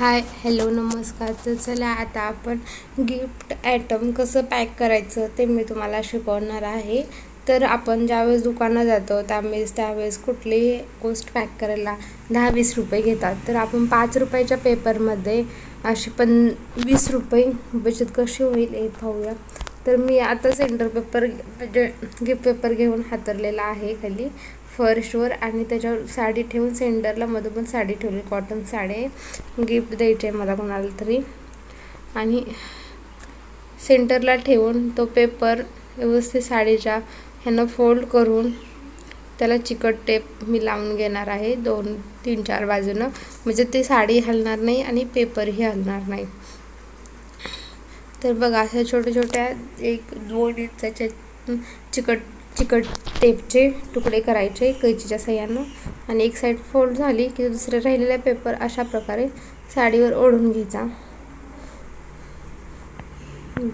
Hi hello नमस्कार. तर चला आता आपण गिफ्ट ॲटम कसं पॅक करायचं ते मी तुम्हाला शिकवणार आहे. तर आपण ज्यावेळेस दुकानात जातो त्यावेळेस त्यावेळेस कुठलीही गोष्ट पॅक करायला दहा वीस रुपये घेतात. तर आपण पाच रुपयाच्या पेपरमध्ये अशी पण वीस रुपये बचत कशी होईल हे पाहूया. तर मी आता सेंटर पेपर म्हणजे गिफ्ट पेपर घेऊन हातरलेला आहे खाली. फर्शवर आणि त्याच्यावर साडी ठेवून सेंटरला मधोमध साडी ठेवली. कॉटन साडी गिफ्ट द्यायची आहे मला कोणाला तरी. आणि सेंटरला ठेवून तो पेपर व्यवस्थित साडीच्या ह्यानं फोल्ड करून त्याला चिकट टेप मी लावून घेणार आहे. दोन तीन चार बाजूनं. म्हणजे ती साडी हलणार नाही आणि पेपरही हलणार नाही. तर बघा अशा छोट्या छोट्या एक दोन इंचाच्या चिकट चिकट टेपचे तुकडे करायचे कैचीच्या सह्यानं. आणि एक साईड फोल्ड झाली की दुसरे राहिलेला पेपर अशा प्रकारे साडीवर ओढून घ्यायचा.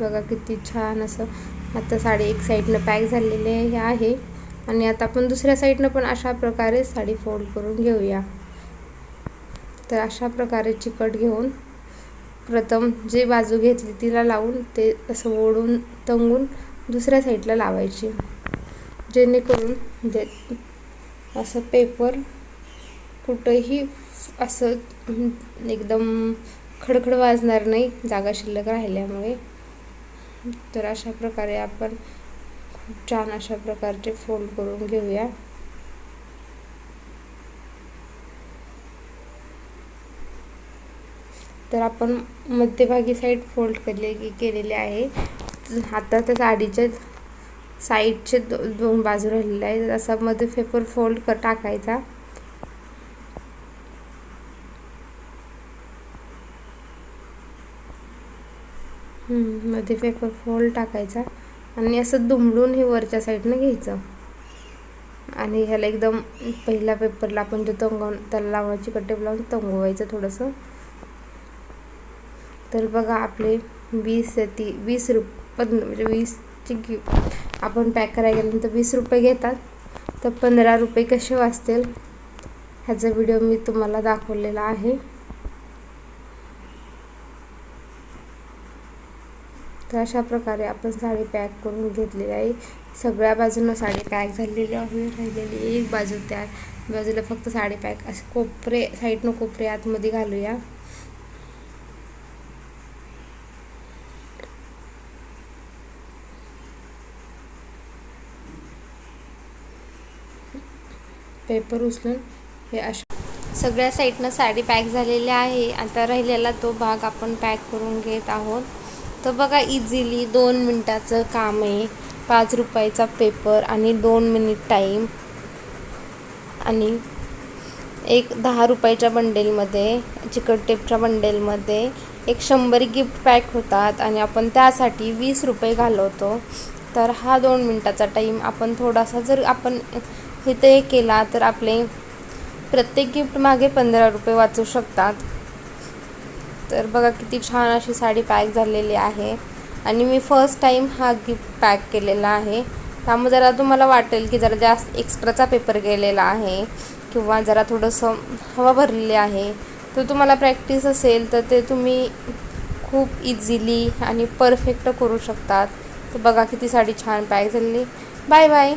बघा किती छान असं. आता साडी एक साईडनं पॅक झालेली आहे. आणि आता आपण दुसऱ्या साईडनं पण अशा प्रकारे साडी फोल्ड करून घेऊया. तर अशा प्रकारे चिकट घेऊन प्रथम जे बाजू घेतली तिला लावून ते असं ओढून तंगून दुसऱ्या साईडला लावायची. जेणेकरून जे असं पेपर कुठंही असं एकदम खडखड वाजणार नाही जागा शिल्लक राहिल्यामुळे. तर अशा प्रकारे आपण खूप छान अशा प्रकारचे फोल्ड करून घेऊया. तर आपण मध्यभागी साईड फोल्ड केले केलेले आहे. आता त्या साडीच्या साईडचे दो दोन बाजू राहिलेले आहेत. असा मध्ये पेपर फोल्ड कर टाकायचा. मध्ये पेपर फोल्ड टाकायचा. आणि असं दुमडून हे वरच्या साईडनं घ्यायचं. आणि ह्याला एकदम पहिल्या पेपरला आपण जो तंगवून त्याला लावायची कट्टेप लावून तंगवायचं थोडंसं. तर बघा आपले वीस ती वीस रुप म्हणजे वीसची गिफ्ट आपण पॅक करायला गेल्यानंतर वीस रुपये घेतात. तर पंधरा रुपये कसे वाचतील? ह्याचा व्हिडिओ मी तुम्हाला दाखवलेला आहे. तर अशा प्रकारे आपण साडी पॅक करून घेतलेली आहे. सगळ्या बाजूनं साडी पॅक झालेली आहे राहिलेली एक बाजू त्या बाजूला फक्त साडी पॅक असे कोपरे साईडनं कोपरे आतमध्ये घालूया. पेपर उचलून हे अशा सगळ्या साईडनं साडी पॅक झालेली आहे. आता राहिलेला तो भाग आपण पॅक करून घेत आहोत. तर बघा इझिली दोन मिनटाचं काम आहे. पाच रुपयाचा पेपर आणि दोन मिनिट टाईम. आणि एक दहा रुपयाच्या बंडेलमध्ये चिकट टेपच्या बंडेलमध्ये एक शंभर गिफ्ट पॅक होतात आणि आपण त्यासाठी वीस रुपये घालवतो. तर हा दोन मिनटाचा टाईम आपण थोडासा जर आपण इथे केला तर आपले प्रत्येक गिफ्ट मागे पंधरा रुपये वाचू शकतात. तर बघा किती छान अशी साडी पॅक झालेली आहे. आणि मी फर्स्ट टाईम हा गिफ्ट पॅक केलेला आहे. त्यामुळे जरा तुम्हाला वाटेल की जरा जास्त एक्स्ट्राचा पेपर गेलेला आहे किंवा जरा थोडंसं हवा भरलेली आहे. तर तुम्हाला प्रॅक्टिस असेल तर ते तुम्ही खूप इझिली आणि परफेक्ट करू शकतात. तर बघा किती साडी छान पॅक झालेली. Bye bye